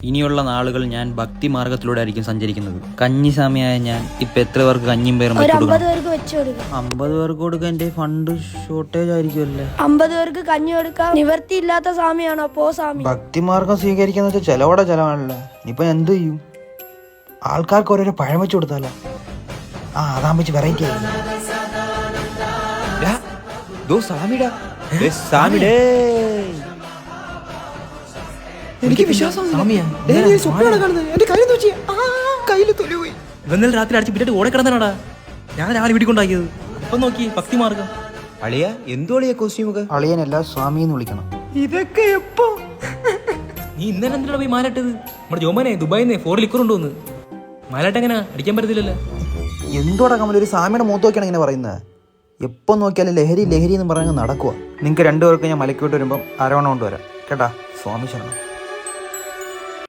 ഇനിയുള്ള നാളുകൾ ഞാൻ ഭക്തി മാർഗത്തിലൂടെ ആയിരിക്കും സഞ്ചരിക്കുന്നത്. കഞ്ഞിസ്വാമിയായ ഞാൻ ഇപ്പൊ എത്ര പേർക്ക് കഞ്ഞിയും പേരും ഒരു അമ്പത് പേർക്ക് വെച്ച് കൊടുക്കാം. അമ്പത് പേർക്ക് കൊടുക്കാൻ എന്റെ ഫണ്ട് ഷോർട്ടേജ് ആയിരിക്കുമല്ലേ? അമ്പത് പേർക്ക് കഞ്ഞി കൊടുക്കാം നിവർത്തിയില്ലാത്ത സ്വാമിയാണോ? അപ്പോ സ്വാമി. ഭക്തിമാർഗം സ്വീകരിക്കുന്ന വെച്ചാൽ ചെലവോടെ ചെലവാണല്ലേ. ഇപ്പൊ എന്ത് ചെയ്യും? ആൾക്കാർക്ക് ഓരോരോ പഴം വെച്ച് കൊടുത്താലോ? ആ അതാകുമ്പോ വെച്ച് വെറൈറ്റി ആയി. എനിക്ക് വിശ്വാസം സ്വപ്നമാണ് കാണുന്നത്. എന്റെ കയ്യിൽ നോക്കി കയ്യിൽ തൊലി പോയി. ഇന്നലെ രാത്രി അടിച്ച് പിന്നിട്ട് ഓടെ കിടന്നാടാ ഞാൻ രാവിലെ വീട്ടിക്കൊണ്ടാക്കിയത് അപ്പൊ നോക്കി ഭക്തി മാർഗം. അളിയ എന്തു അളിയ കോസ്റ്റ്യൂമൊക്കെ അളിയനല്ല സ്വാമി എന്ന് വിളിക്കണം. ഇതൊക്കെ എപ്പോ? നീ ഇന്നലെ എന്തിനാ പോയി മാലട്ടത് നമ്മുടെ ജോമാനെ ദുബായിന്ന് ഫോർ ലിക്കർ കൊണ്ടുവന്ന്. മാലാട്ട് എങ്ങനെ? അടിക്കാൻ പറ്റത്തില്ലല്ലോ. എന്തോടാ കമൽ ഒരു സ്വാമിയുടെ മൂത്ത് നോക്കിയാണ് ഇങ്ങനെ പറയുന്നത്. എപ്പോ നോക്കിയാലും ലഹരി ലഹരി എന്ന് പറഞ്ഞ് നടക്കുക നിങ്ങൾക്ക് രണ്ടുപേർക്ക് ഞാൻ മലക്കോട്ട് വരുമ്പോൾ അരവണ കൊണ്ടുവരാം. കേട്ടാ സ്വാമി ശരണം.